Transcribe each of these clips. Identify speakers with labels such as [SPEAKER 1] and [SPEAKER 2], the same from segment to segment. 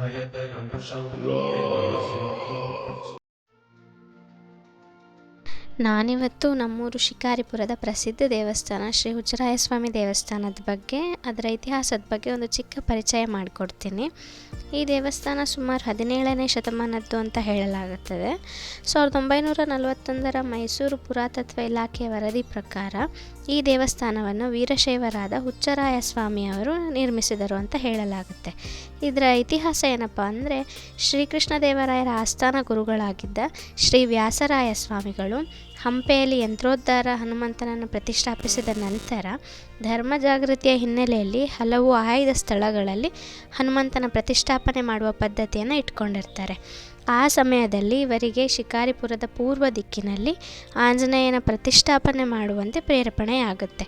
[SPEAKER 1] Hayatlar yanlış anlıyor. ನಾನಿವತ್ತು ನಮ್ಮೂರು ಶಿಕಾರಿಪುರದ ಪ್ರಸಿದ್ಧ ದೇವಸ್ಥಾನ ಶ್ರೀ ಹುಚ್ಚರಾಯಸ್ವಾಮಿ ದೇವಸ್ಥಾನದ ಬಗ್ಗೆ, ಅದರ ಇತಿಹಾಸದ ಬಗ್ಗೆ ಒಂದು ಚಿಕ್ಕ ಪರಿಚಯ ಮಾಡಿಕೊಡ್ತೀನಿ. ಈ ದೇವಸ್ಥಾನ ಸುಮಾರು ಹದಿನೇಳನೇ ಶತಮಾನದ್ದು ಅಂತ ಹೇಳಲಾಗುತ್ತದೆ. ಸಾವಿರದ ಒಂಬೈನೂರ ನಲವತ್ತೊಂದರ ಮೈಸೂರು ಪುರಾತತ್ವ ಇಲಾಖೆಯ ವರದಿ ಪ್ರಕಾರ ಈ ದೇವಸ್ಥಾನವನ್ನು ವೀರಶೈವರಾದ ಹುಚ್ಚರಾಯ ಸ್ವಾಮಿಯವರು ನಿರ್ಮಿಸಿದರು ಅಂತ ಹೇಳಲಾಗುತ್ತೆ. ಇದರ ಇತಿಹಾಸ ಏನಪ್ಪ ಅಂದರೆ ಶ್ರೀಕೃಷ್ಣ ದೇವರಾಯರ ಆಸ್ಥಾನ ಗುರುಗಳಾಗಿದ್ದ ಶ್ರೀ ವ್ಯಾಸರಾಯ ಸ್ವಾಮಿಗಳು ಹಂಪೆಯಲ್ಲಿ ಯಂತ್ರೋದ್ಧಾರ ಹನುಮಂತನನ್ನು ಪ್ರತಿಷ್ಠಾಪಿಸಿದ ನಂತರ ಧರ್ಮ ಜಾಗೃತಿಯ ಹಿನ್ನೆಲೆಯಲ್ಲಿ ಹಲವು ಆಯ್ದ ಸ್ಥಳಗಳಲ್ಲಿ ಹನುಮಂತನ ಪ್ರತಿಷ್ಠಾಪನೆ ಮಾಡುವ ಪದ್ಧತಿಯನ್ನು ಇಟ್ಕೊಂಡಿರ್ತಾರೆ. ಆ ಸಮಯದಲ್ಲಿ ಇವರಿಗೆ ಶಿಕಾರಿಪುರದ ಪೂರ್ವ ದಿಕ್ಕಿನಲ್ಲಿ ಆಂಜನೇಯನ ಪ್ರತಿಷ್ಠಾಪನೆ ಮಾಡುವಂತೆ ಪ್ರೇರೇಪಣೆಯಾಗುತ್ತೆ.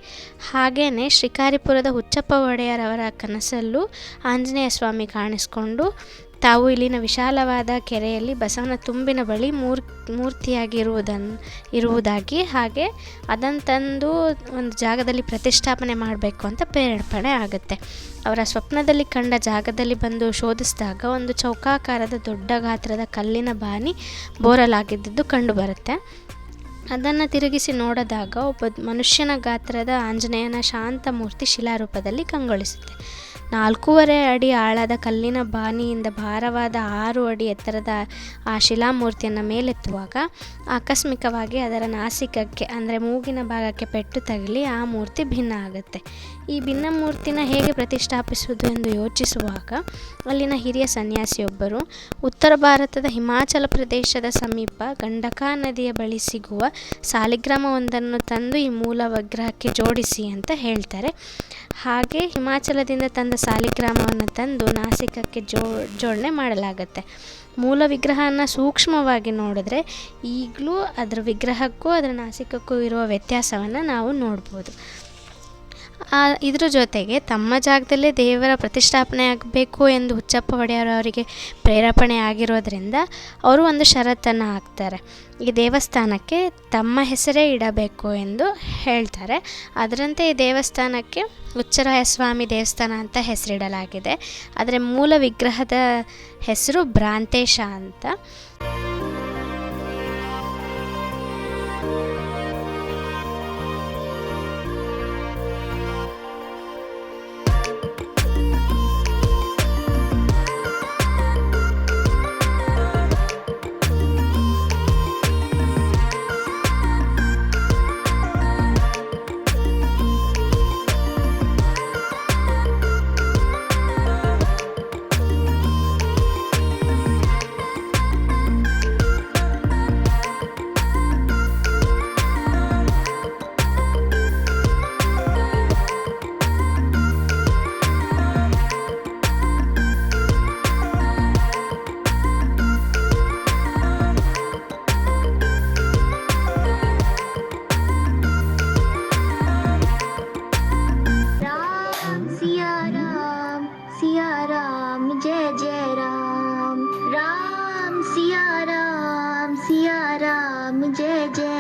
[SPEAKER 1] ಹಾಗೆಯೇ ಶಿಕಾರಿಪುರದ ಹುಚ್ಚಪ್ಪ ಒಡೆಯರವರ ಕನಸಲ್ಲೂ ಆಂಜನೇಯ ಸ್ವಾಮಿ ಕಾಣಿಸ್ಕೊಂಡು ತಾವು ಇಲ್ಲಿನ ವಿಶಾಲವಾದ ಕೆರೆಯಲ್ಲಿ ಬಸವನ ತುಂಬಿನ ಬಳಿ ಮೂರ್ ಮೂರ್ತಿಯಾಗಿರುವುದನ್ನು ಇರುವುದಾಗಿ ಹಾಗೆ ಅದನ್ನು ತಂದು ಒಂದು ಜಾಗದಲ್ಲಿ ಪ್ರತಿಷ್ಠಾಪನೆ ಮಾಡಬೇಕು ಅಂತ ಪ್ರೇರೇಪಣೆ ಆಗುತ್ತೆ. ಅವರ ಸ್ವಪ್ನದಲ್ಲಿ ಕಂಡ ಜಾಗದಲ್ಲಿ ಬಂದು ಶೋಧಿಸಿದಾಗ ಒಂದು ಚೌಕಾಕಾರದ ದೊಡ್ಡ ಗಾತ್ರದ ಕಲ್ಲಿನ ಬಾನಿ ಬೋರಲಾಗಿದ್ದದ್ದು ಕಂಡುಬರುತ್ತೆ. ಅದನ್ನು ತಿರುಗಿಸಿ ನೋಡಿದಾಗ ಒಬ್ಬ ಮನುಷ್ಯನ ಗಾತ್ರದ ಆಂಜನೇಯನ ಶಾಂತ ಮೂರ್ತಿ ಶಿಲಾರೂಪದಲ್ಲಿ ಕಂಗೊಳಿಸುತ್ತೆ. ನಾಲ್ಕೂವರೆ ಅಡಿ ಆಳದ ಕಲ್ಲಿನ ಬಾನಿಯಿಂದ ಭಾರವಾದ ಆರು ಅಡಿ ಎತ್ತರದ ಆ ಶಿಲಾಮೂರ್ತಿಯನ್ನು ಮೇಲೆತ್ತುವಾಗ ಆಕಸ್ಮಿಕವಾಗಿ ಅದರ ನಾಸಿಕಕ್ಕೆ, ಅಂದರೆ ಮೂಗಿನ ಭಾಗಕ್ಕೆ ಪೆಟ್ಟು ತಗಲಿ ಆ ಮೂರ್ತಿ ಭಿನ್ನ ಆಗುತ್ತೆ. ಈ ಭಿನ್ನ ಮೂರ್ತಿನ ಹೇಗೆ ಪ್ರತಿಷ್ಠಾಪಿಸುವುದು ಎಂದು ಯೋಚಿಸುವಾಗ ಅಲ್ಲಿನ ಹಿರಿಯ ಸನ್ಯಾಸಿಯೊಬ್ಬರು, ಉತ್ತರ ಭಾರತದ ಹಿಮಾಚಲ ಪ್ರದೇಶದ ಸಮೀಪ ಗಂಡಕಾ ನದಿಯ ಬಳಿ ಸಿಗುವ ಸಾಲಿಗ್ರಾಮವೊಂದನ್ನು ತಂದು ಈ ಮೂಲ ವಿಗ್ರಹಕ್ಕೆ ಜೋಡಿಸಿ ಅಂತ ಹೇಳ್ತಾರೆ. ಹಾಗೆ ಹಿಮಾಚಲದಿಂದ ತಂದ ಸಾಲಿಗ್ರಾಮವನ್ನು ತಂದು ನಾಸಿಕಕ್ಕೆ ಜೋ, ಜೋಡಣೆ ಮಾಡಲಾಗುತ್ತೆ. ಮೂಲ ವಿಗ್ರಹನ ಸೂಕ್ಷ್ಮವಾಗಿ ನೋಡಿದ್ರೆ ಈಗಲೂ ಅದರ ವಿಗ್ರಹಕ್ಕೂ ಅದರ ನಾಸಿಕಕ್ಕೂ ಇರುವ ವ್ಯತ್ಯಾಸವನ್ನು ನಾವು ನೋಡ್ಬೋದು. ಇದ್ರ ಜೊತೆಗೆ ತಮ್ಮ ಜಾಗದಲ್ಲೇ ದೇವರ ಪ್ರತಿಷ್ಠಾಪನೆ ಆಗಬೇಕು ಎಂದು ಹುಚ್ಚಪ್ಪ ಒಡೆಯರವರಿಗೆ ಪ್ರೇರೇಪಣೆ ಆಗಿರೋದರಿಂದ ಅವರು ಒಂದು ಷರತ್ತನ್ನು ಹಾಕ್ತಾರೆ. ಈ ದೇವಸ್ಥಾನಕ್ಕೆ ತಮ್ಮ ಹೆಸರೇ ಇಡಬೇಕು ಎಂದು ಹೇಳ್ತಾರೆ. ಅದರಂತೆ ಈ ದೇವಸ್ಥಾನಕ್ಕೆ ಹುಚ್ಚರಾಯ ಸ್ವಾಮಿ ದೇವಸ್ಥಾನ ಅಂತ ಹೆಸರಿಡಲಾಗಿದೆ. ಆದರೆ ಮೂಲ ವಿಗ್ರಹದ ಹೆಸರು ಭ್ರಾಂತೇಶ ಅಂತ.
[SPEAKER 2] सिया राम सिया राम जय जय राम राम सिया राम सिया राम जय जय